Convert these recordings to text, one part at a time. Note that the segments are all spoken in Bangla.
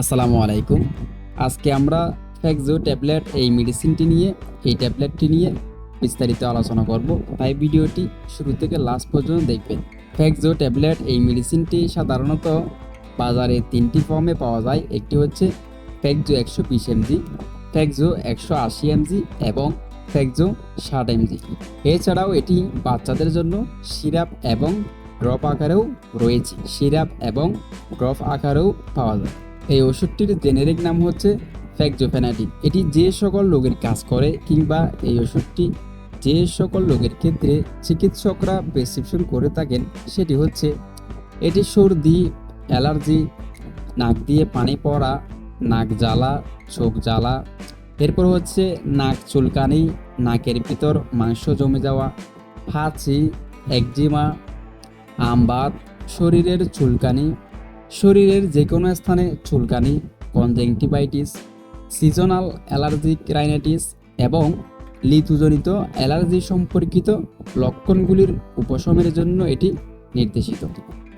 আসসালামু আলাইকুম। আজকে আমরা ফ্যাক্সো ট্যাবলেট এই মেডিসিনটি নিয়ে, এই ট্যাবলেটটি নিয়ে বিস্তারিত আলোচনা করব। তাই ভিডিওটি শুরু থেকে লাস্ট পর্যন্ত দেখবেন। ফ্যাক্সো ট্যাবলেট এই মেডিসিনটি সাধারণত বাজারে তিনটি ফর্মে পাওয়া যায়। একটি হচ্ছে ফ্যাক্সো একশো বিশ এমজি ফ্যাক্সো একশো আশি এমজি এবং ফ্যাক্সো ষাট এমজি। এছাড়াও এটি বাচ্চাদের জন্য সিরাপ এবং ড্রপ আকারেও রয়েছে। সিরাপ এবং ড্রপ আকারেও পাওয়া যায়। এই ওষুধটির জেনেরিক নাম হচ্ছে ফ্যাকজোফেনাডিন এটি যে সকল রোগের কাজ করে কিংবা এই ওষুধটি যে সকল রোগের ক্ষেত্রে চিকিৎসকরা প্রেসক্রিপশন করে থাকেন, সেটি হচ্ছে এটি সর্দি, অ্যালার্জি, নাক দিয়ে পানি পড়া, নাক জ্বালা, চোখ জ্বালা, এরপর হচ্ছে নাক চুলকানি, নাকের ভিতর মাংস জমে যাওয়া, হাঁচি, একজিমা, আমবাত, শরীরের চুলকানি শরীরের যে কোনো স্থানে চুলকানি, কনজেংটিভাইটিস, সিজনাল অ্যালার্জিক রাইনাইটিস এবং লিতুজনিত অ্যালার্জি সম্পর্কিত লক্ষণগুলির উপশমের জন্য এটি নির্দেশিত।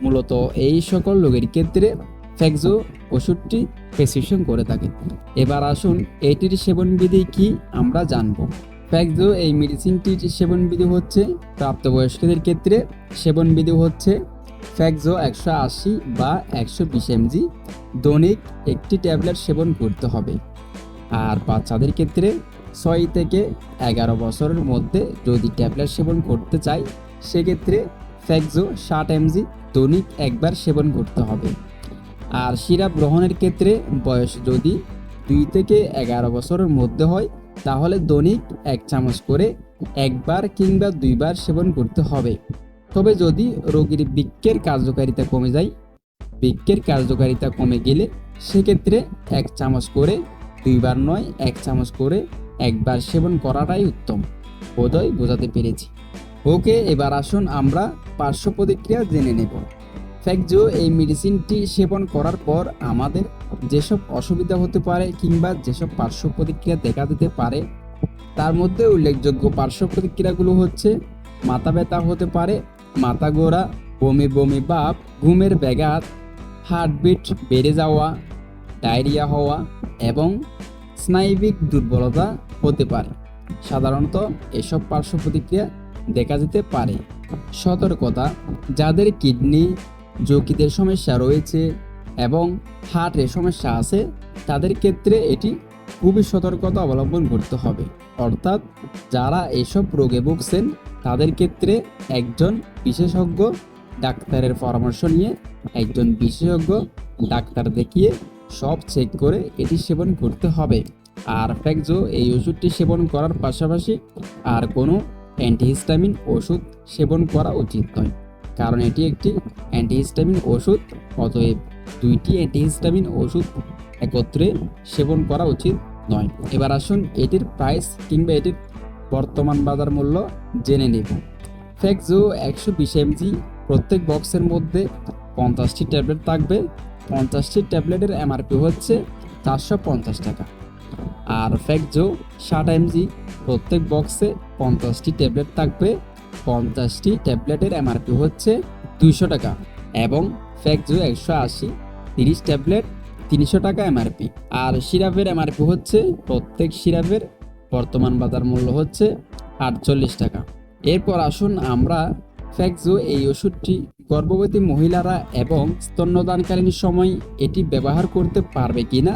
মূলত এই সকল রোগের ক্ষেত্রে ফ্যাক্সো ওষুধটি প্রেসক্রিপশন করে থাকে। এবার আসুন এটির সেবনবিধি কি আমরা জানব। ফ্যাক্সো এই মেডিসিনটির সেবনবিধি হচ্ছে প্রাপ্তবয়স্কদের ক্ষেত্রে সেবনবিধি হচ্ছে ফ্যাক্সো একশো আশি বা একশো বিশ এমজি, দৈনিক একটি ট্যাবলেট সেবন করতে হবে। আর বাচ্চাদের ক্ষেত্রে ছয় থেকে এগারো বছরের মধ্যে যদি ট্যাবলেট সেবন করতে চাই সেক্ষেত্রে ফ্যাক্সো ষাট এমজি দৈনিক একবার সেবন করতে হবে। আর সিরাপ গ্রহণের ক্ষেত্রে বয়স যদি দুই থেকে এগারো বছরের মধ্যে হয়, তাহলে দৈনিক এক চামচ করে একবার কিংবা দুইবার সেবন করতে হবে। তবে যদি রোগীর বৃক্ষের কার্যকারিতা কমে যায় বৃক্ষের কার্যকারিতা কমে গেলে সেক্ষেত্রে এক চামচ করে, দুইবার নয়, এক চামচ করে একবার সেবন করাটাই উত্তম। বোধহয় বোঝাতে পেরেছি। ওকে, এবার আসুন আমরা পার্শ্ব প্রতিক্রিয়া জেনে নেব। ফ্যাকজো এই মেডিসিনটি সেবন করার পর আমাদের যেসব অসুবিধা হতে পারে কিংবা যেসব পার্শ্ব প্রতিক্রিয়া দেখা দিতে পারে, তার মধ্যে উল্লেখযোগ্য পার্শ্ব প্রতিক্রিয়াগুলো হচ্ছে মাথা ব্যথা হতে পারে মাথা গোড়া বমি বমি ভাব ঘুমের ব্যাঘাত, হার্টবিট বেড়ে যাওয়া, ডায়রিয়া হওয়া এবং স্নায়বিক দুর্বলতা হতে পারে। সাধারণত এসব পার্শ্ব প্রতিক্রিয়া দেখা যেতে পারে। সতর্কতা, যাদের কিডনি যকৃতের সমস্যা রয়েছে এবং হার্টের সমস্যা আছে, তাদের ক্ষেত্রে এটি খুবই সতর্কতা অবলম্বন করতে হবে। অর্থাৎ যারা এসব রোগে ভুগছেন তাদের ক্ষেত্রে একজন বিশেষজ্ঞ ডাক্তারের পরামর্শ নিয়ে একজন বিশেষজ্ঞ ডাক্তার দেখিয়ে সব চেক করে এটি সেবন করতে হবে। আর ফ্যাকজো এই ওষুধটি সেবন করার পাশাপাশি আর কোনো অ্যান্টিহিস্টামিন ওষুধ সেবন করা উচিত নয়। কারণ এটি একটি অ্যান্টিহিস্টামিন ওষুধ, অতএব দুইটি অ্যান্টিহিস্টামিন ওষুধ একত্রে সেবন করা উচিত নয়। এবার আসুন এটির প্রাইস কিংবা এটির বর্তমান বাজার মূল্য জেনে নেব। ফ্যাক্সো একশো বিশ এমজি, প্রত্যেক বক্সের মধ্যে পঞ্চাশটি ট্যাবলেট থাকবে। পঞ্চাশটি ট্যাবলেটের এমআরপি হচ্ছে চারশো পঞ্চাশ টাকা। আর ফ্যাক্সো ষাট এমজি, প্রত্যেক বক্সে পঞ্চাশটি ট্যাবলেট থাকবে। পঞ্চাশটি ট্যাবলেটের এমআরপি হচ্ছে দুইশো টাকা এবং ফ্যাক্সো একশো আশি, তিরিশ ট্যাবলেট তিনশো টাকা এমআরপি। আর সিরাপের এমআরপি হচ্ছে প্রত্যেক সিরাপের বর্তমান বাজার মূল্য হচ্ছে আটচল্লিশ টাকা। এরপর আসুন আমরা ফ্যাক্সো এই ওষুধটি গর্ভবতী মহিলারা এবং স্তন্যদানকালীন সময় এটি ব্যবহার করতে পারবে কিনা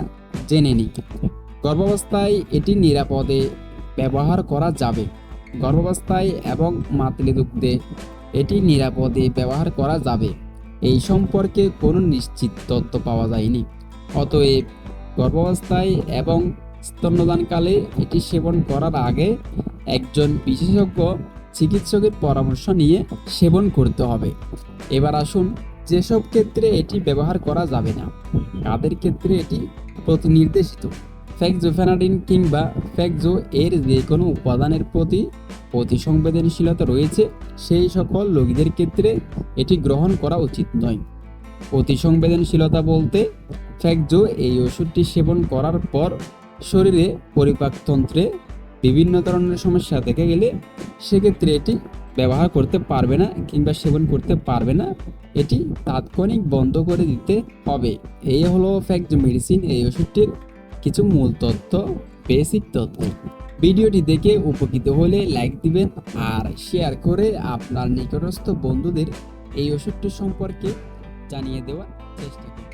জেনে নিই। গর্ভাবস্থায় এটি নিরাপদে ব্যবহার করা যাবে। গর্ভাবস্থায় এবং মাতৃ দুগ্ধে এটি নিরাপদে ব্যবহার করা যাবে। এই সম্পর্কে কোনো নিশ্চিত তথ্য পাওয়া যায়নি। অতএব গর্ভাবস্থায় এবং স্তন্যদানকালে এটি সেবন করার আগে একজন বিশেষজ্ঞ চিকিৎসকের পরামর্শ নিয়ে সেবন করতে হবে। এবার আসুন, যেসব ক্ষেত্রে এটি ব্যবহার করা যাবে না, কাদের ক্ষেত্রে এটি প্রতিনির্দেশিত? ফ্যাক্সোফেনাডিন কিংবা ফ্যাক্সো এর যে কোনো উপাদানের প্রতি অতি সংবেদনশীলতা রয়েছে, সেই সকল রোগীদের ক্ষেত্রে এটি গ্রহণ করা উচিত নয়। অতি সংবেদনশীলতা বলতে ফ্যাক্সো এই ওষুধটি সেবন করার পর শরীরে পরিপাকতন্ত্রে বিভিন্ন ধরনের সমস্যা দেখা গেলে সেক্ষেত্রে এটি ব্যবহার করতে পারবে না কিংবা সেবন করতে পারবে না। এটি তাৎক্ষণিক বন্ধ করে দিতে হবে। এই হলো ফ্যাক্ট মেডিসিন এই ওষুধটির কিছু মূল তথ্য বেসিক তথ্য। ভিডিওটি দেখে উপকৃত হলে লাইক দিবেন আর শেয়ার করে আপনার নিকটস্থ বন্ধুদের এই ওষুধটি সম্পর্কে জানিয়ে দেওয়ার চেষ্টা করুন।